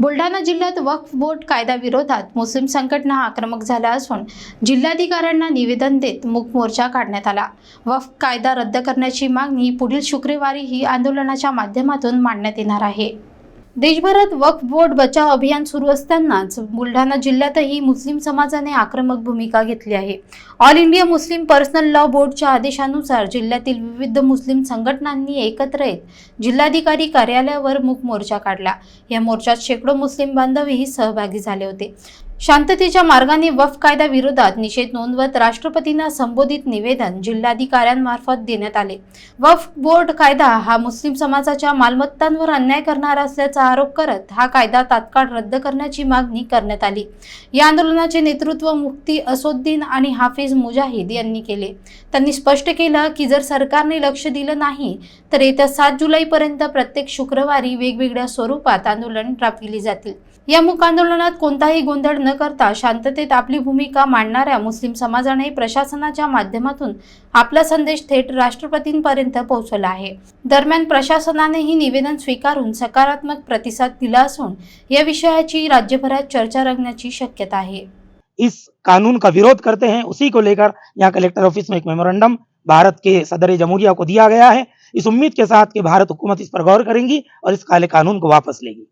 बुलढाणा जिल्ह्यात वक्फ बोर्ड कायद्याविरोधात मुस्लिम संघटना आक्रमक झाल्या असून जिल्हाधिकाऱ्यांना निवेदन देत मूक मोर्चा काढण्यात आला. वक्फ कायदा रद्द करण्याची मागणी पुढील शुक्रवारी ही आंदोलनाच्या माध्यमातून मांडण्यात येणार आहे. देशभरात वक्फ बोर्ड बचाव अभियान सुरू असतानाच बुलढाणा जिल्ह्यातही मुस्लिम समाजाने आक्रमक भूमिका घेतली आहे. All India Muslim personal law बोर्डच्या आदेशानुसार जिल्ह्यातील विविध मुस्लिम संघटनांनी एकत्र येत जिल्हाधिकारी कार्यालयावर मूक मोर्चा काढला. या मोर्चात शेकडो मुस्लिम बांधवही सहभागी झाले होते. शांततेच्या मार्गाने वफ कायद्याविरोधात निषेध नोंदवत राष्ट्रपतींना संबोधित निवेदन जिल्हाधिकाऱ्यांमार्फत देण्यात आले. वफ बोर्ड कायदा हा मुस्लिम समाजाच्या मालमत्तांवर अन्याय करणारा असल्याचा आरोप करत हा कायदा तात्काळ रद्द करण्याची मागणी करण्यात आली. या आंदोलनाचे नेतृत्व मुफ्ती असोद्दीन आणि हाफिज मुजाहिद यांनी केले. त्यांनी स्पष्ट केलं की जर सरकारने लक्ष दिलं नाही तर येत्या सात जुलैपर्यंत प्रत्येक शुक्रवारी वेगवेगळ्या स्वरूपात आंदोलन राबविली जातील. या मूक आंदोलनात कोणताही गोंधळ न करता शांततेत आपली भूमिका मांडणाऱ्या मुस्लिम समाजाने प्रशासनाच्या माध्यमातून आपला संदेश थेट राष्ट्रपतींपर्यंत पोहोचवला आहे. दरम्यान प्रशासनाने ही निवेदन स्वीकारून सकारात्मक प्रतिसाद दिला असून या विषयाची राज्यभरात चर्चा रंगण्याची शक्यता आहे. इस कानून का विरोध करते हैं उसी को लेकर यहाँ कलेक्टर ऑफिस में एक मेमोरेंडम भारत के सदर जमहूरिया को दिया गया है। इस उम्मीद के साथ कि भारत हुकूमत इस पर गौर करेंगी और इस काले कानून को वापस लेगी।